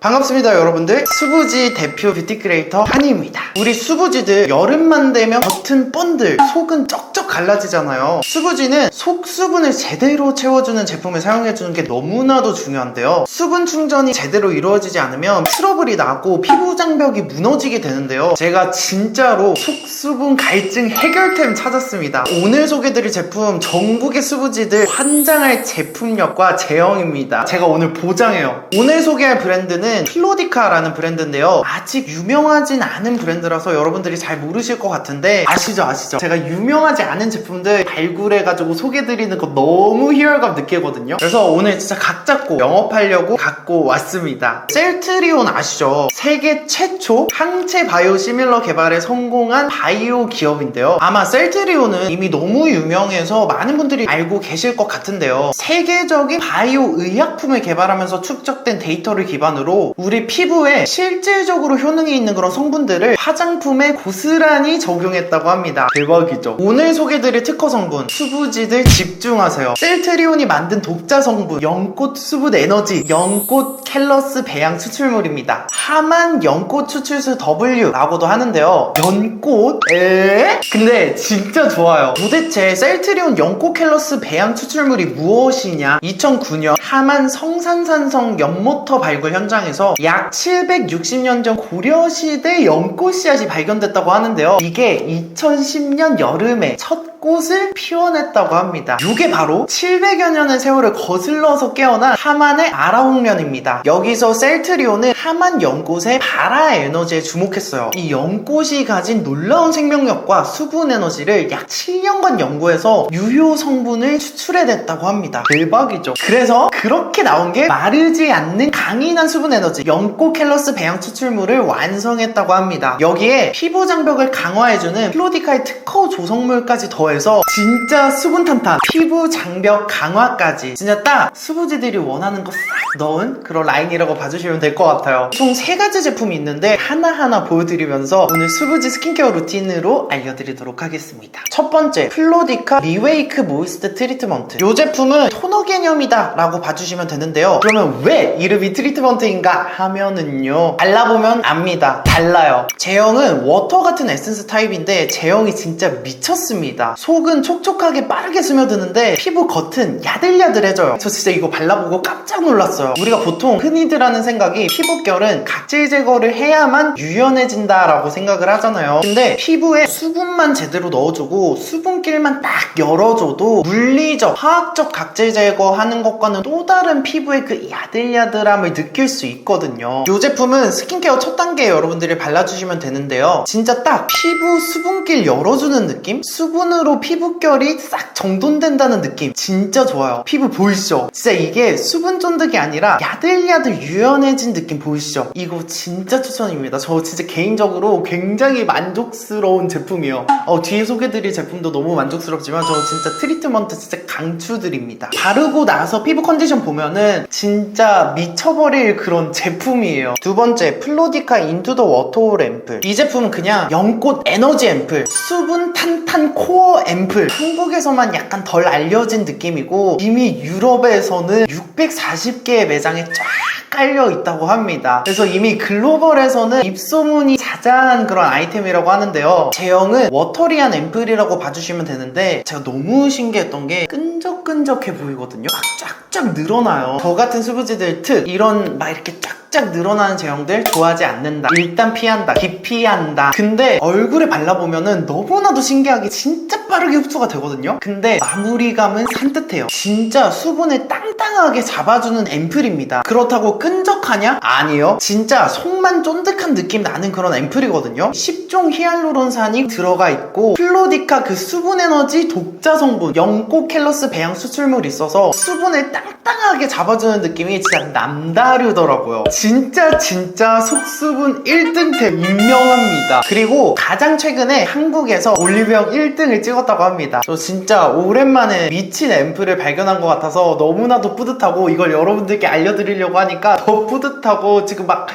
반갑습니다 여러분들. 수부지 대표 뷰티 크리에이터 한이입니다. 우리 수부지들 여름만 되면 겉은 번들 속은 쩍쩍 갈라지잖아요. 수부지는 속 수분을 제대로 채워주는 제품을 사용해주는 게 너무나도 중요한데요. 수분 충전이 제대로 이루어지지 않으면 트러블이 나고 피부 장벽이 무너지게 되는데요. 제가 진짜로 속 수분 갈증 해결템 찾았습니다. 오늘 소개드릴 제품 전국의 수부지들 환장할 제품력과 제형입니다. 제가 오늘 보장해요. 오늘 소개할 브랜드는 필로디카라는 브랜드인데요. 아직 유명하진 않은 브랜드라서 여러분들이 잘 모르실 것 같은데 아시죠 아시죠? 제가 유명하지 않은 제품들 발굴해가지고 소개드리는 거 너무 희열감 느끼거든요. 그래서 오늘 진짜 각 잡고 영업하려고 갖고 왔습니다. 셀트리온 아시죠? 세계 최초 항체 바이오 시밀러 개발에 성공한 바이오 기업인데요. 아마 셀트리온은 이미 너무 유명해서 많은 분들이 알고 계실 것 같은데요. 세계적인 바이오 의약품을 개발하면서 축적된 데이터를 기반으로 우리 피부에 실질적으로 효능이 있는 그런 성분들을 화장품에 고스란히 적용했다고 합니다. 대박이죠. 오늘 소개 드릴 특허 성분 수부지들 집중하세요. 셀트리온이 만든 독자 성분 연꽃 수분 에너지 연꽃 캘러스 배양 추출물입니다. 하만 연꽃 추출수 W라고도 하는데요. 연꽃? 에? 근데 진짜 좋아요. 도대체 셀트리온 연꽃 캘러스 배양 추출물이 무엇이냐? 2009년 하만 성산산성 연모터 발굴 현장에서 약 760년 전 고려시대 연꽃 씨앗이 발견됐다고 하는데요. 이게 2010년 여름에 첫 꽃을 피워냈다고 합니다. 이게 바로 700여 년의 세월을 거슬러서 깨어난 하만의 아라홍련입니다. 여기서 셀트리온은 하만 연꽃의 발화 에너지에 주목했어요. 이 연꽃이 가진 놀라운 생명력과 수분 에너지를 약 7년간 연구해서 유효 성분을 추출해냈다고 합니다. 대박이죠. 그래서 그렇게 나온 게 마르지 않는 강인한 수분 에너지 연꽃 캘러스 배양 추출물을 완성했다고 합니다. 여기에 피부 장벽을 강화해주는 플로디카의 특허 조성물까지 더해 서 진짜 수분 탄탄 피부 장벽 강화까지 진짜 딱 수부지들이 원하는 거 싹 넣은 그런 라인이라고 봐주시면 될 것 같아요. 총 세 가지 제품이 있는데 하나하나 보여드리면서 오늘 수부지 스킨케어 루틴으로 알려드리도록 하겠습니다. 첫 번째 플로디카 리웨이크 모이스트 트리트먼트 이 제품은 토너 개념이다 라고 봐주시면 되는데요. 그러면 왜 이름이 트리트먼트인가 하면은요 발라보면 압니다. 달라요. 제형은 워터 같은 에센스 타입인데 제형이 진짜 미쳤습니다. 속은 촉촉하게 빠르게 스며드는데 피부 겉은 야들야들해져요. 저 진짜 이거 발라보고 깜짝 놀랐어요. 우리가 보통 흔히들 하는 생각이 피부결은 각질 제거를 해야만 유연해진다라고 생각을 하잖아요. 근데 피부에 수분만 제대로 넣어주고 수분길만 딱 열어줘도 물리적, 화학적 각질 제거하는 것과는 또 다른 피부의 그 야들야들함을 느낄 수 있거든요. 이 제품은 스킨케어 첫 단계에 여러분들이 발라주시면 되는데요. 진짜 딱 피부 수분길 열어주는 느낌? 수분으로 피부결이 싹 정돈된다는 느낌. 진짜 좋아요. 피부 보이시죠? 진짜 이게 수분 쫀득이 아니라 야들야들 유연해진 느낌 보이시죠? 이거 진짜 추천입니다. 저 진짜 개인적으로 굉장히 만족스러운 제품이에요. 어, 뒤에 소개드릴 제품도 너무 만족스럽지만 저 진짜 트리트먼트 진짜 강추드립니다. 바르고 나서 피부 컨디션 보면은 진짜 미쳐버릴 그런 제품이에요. 두 번째, 플로디카 인투 더 워터 앰플. 이 제품은 그냥 연꽃 에너지 앰플, 수분 탄탄 코어 앰플. 한국에서만 약간 덜 알려진 느낌이고 이미 유럽에서는 640개의 매장에 쫙 깔려 있다고 합니다. 그래서 이미 글로벌에서는 입소문이 자자한 그런 아이템이라고 하는데요. 제형은 워터리한 앰플이라고 봐주시면 되는데 제가 너무 신기했던 게 끈적끈적해 보이거든요. 막 쫙쫙 늘어나요. 저 같은 수부지들 특 이런 막 이렇게 쫙쫙 늘어나는 제형들 좋아하지 않는다. 일단 피한다. 기피한다. 근데 얼굴에 발라보면은 너무나도 신기하게 진짜 빠르게 흡수가 되거든요. 근데 마무리감은 산뜻해요. 진짜 수분을 땅땅하게 잡아주는 앰플입니다. 그렇다고 끈적하냐? 아니요. 진짜 속만 쫀득한 느낌 나는 그런 앰플이거든요. 10종 히알루론산이 들어가 있고 플로디카 그 수분 에너지 독자 성분 연꽃 캘러스 배양 수출물이 있어서 수분을 땅 땅하게 잡아주는 느낌이 진짜 남다르더라고요. 진짜 진짜 속수분 1등템 인정합니다. 그리고 가장 최근에 한국에서 올리브영 1등을 찍었다고 합니다. 저 진짜 오랜만에 미친 앰플을 발견한 것 같아서 너무나도 뿌듯하고 이걸 여러분들께 알려드리려고 하니까 더 뿌듯하고 지금 막막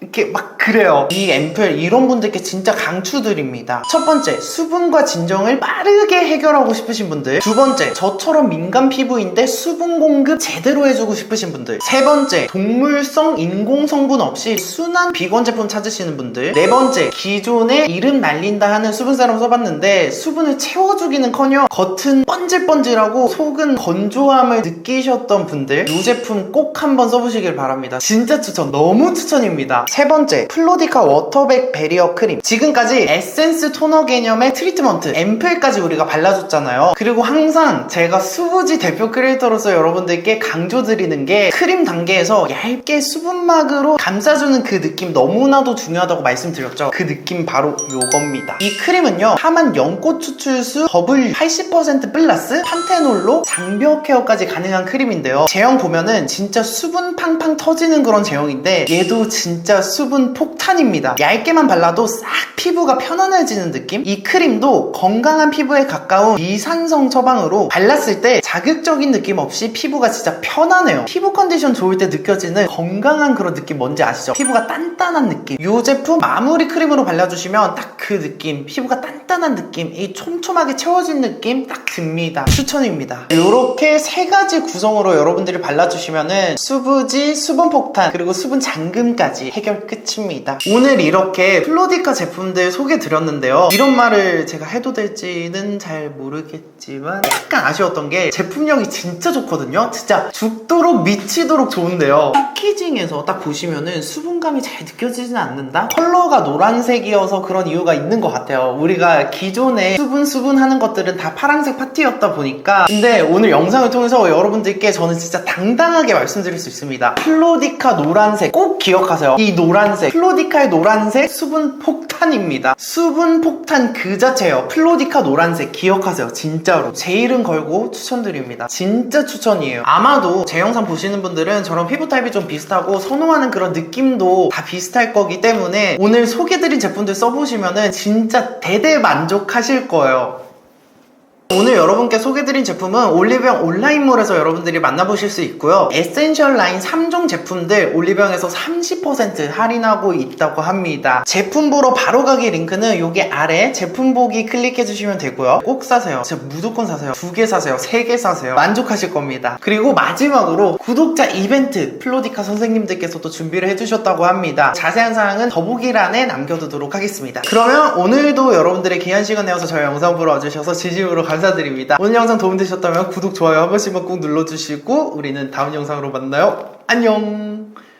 이렇게 막 그래요. 이 앰플 이런 분들께 진짜 강추드립니다. 첫 번째, 수분과 진정을 빠르게 해결하고 싶으신 분들. 두 번째, 저처럼 민감 피부인데 수분 공급 제대로 해주고 싶으신 분들. 세 번째, 동물성 인공 성분 없이 순한 비건 제품 찾으시는 분들. 네 번째, 기존에 이름 날린다 하는 수분 세럼 써봤는데 수분을 채워주기는커녕 겉은 번질번질하고 속은 건조함을 느끼셨던 분들. 이 제품 꼭 한번 써보시길 바랍니다. 진짜 추천, 너무 추천입니다. 세 번째, 플로디카 워터백 베리어 크림. 지금까지 에센스 토너 개념의 트리트먼트, 앰플까지 우리가 발라줬잖아요. 그리고 항상 제가 수부지 대표 크리에이터로서 여러분들께 강조드리는 게 크림 단계에서 얇게 수분막으로 감싸주는 그 느낌 너무나도 중요하다고 말씀드렸죠. 그 느낌 바로 요겁니다. 이 크림은요, 하만 연꽃 추출수 버블 80% 플러스 판테놀로 장벽 케어까지 가능한 크림인데요. 제형 보면은 진짜 수분 팡팡 터지는 그런 제형인데 얘도 진짜 수분 폭탄입니다. 얇게만 발라도 싹 피부가 편안해지는 느낌? 이 크림도 건강한 피부에 가까운 미산성 처방으로 발랐을 때 자극적인 느낌 없이 피부가 진짜 편안해요. 피부 컨디션 좋을 때 느껴지는 건강한 그런 느낌 뭔지 아시죠? 피부가 단단한 느낌. 이 제품 마무리 크림으로 발라주시면 딱 그 느낌. 피부가 단단 한 느낌. 이 촘촘하게 채워진 느낌 딱 듭니다. 추천입니다. 이렇게 세 가지 구성으로 여러분들이 발라주시면은 수부지, 수분 폭탄, 그리고 수분 잠금까지 해결 끝입니다. 오늘 이렇게 플로디카 제품들 소개 드렸는데요. 이런 말을 제가 해도 될지는 잘 모르겠지만 약간 아쉬웠던 게 제품력이 진짜 좋거든요. 진짜 죽도록 미치도록 좋은데요. 패키징에서 딱 보시면은 수분감이 잘 느껴지진 않는다? 컬러가 노란색이어서 그런 이유가 있는 것 같아요. 우리가 기존에 수분 수분 하는 것들은 다 파란색 파티였다 보니까 근데 오늘 영상을 통해서 여러분들께 저는 진짜 당당하게 말씀드릴 수 있습니다. 플로디카 노란색 꼭 기억하세요. 이 노란색 플로디카의 노란색 수분 폭 탄입니다. 수분 폭탄 그 자체예요. 플로디카 노란색 기억하세요. 진짜로 제 이름 걸고 추천드립니다. 진짜 추천이에요. 아마도 제 영상 보시는 분들은 저랑 피부 타입이 좀 비슷하고 선호하는 그런 느낌도 다 비슷할 거기 때문에 오늘 소개드린 제품들 써보시면은 진짜 대대 만족하실 거예요. 오늘 여러분께 소개드린 제품은 올리브영 온라인몰에서 여러분들이 만나보실 수 있고요. 에센셜 라인 3종 제품들 올리브영에서 30% 할인하고 있다고 합니다. 제품 보러 바로 가기 링크는 여기 아래 제품 보기 클릭해 주시면 되고요. 꼭 사세요. 진짜 무조건 사세요. 두 개 사세요. 세 개 사세요. 만족하실 겁니다. 그리고 마지막으로 구독자 이벤트 플로디카 선생님들께서도 준비를 해주셨다고 합니다. 자세한 사항은 더보기란에 남겨두도록 하겠습니다. 그러면 오늘도 여러분들의 귀한 시간 내어서 저희 영상 보러 와주셔서 진심으로 감사드립니다. 오늘 영상 도움되셨다면 구독, 좋아요 한 번씩만 꼭 눌러주시고 우리는 다음 영상으로 만나요. 안녕!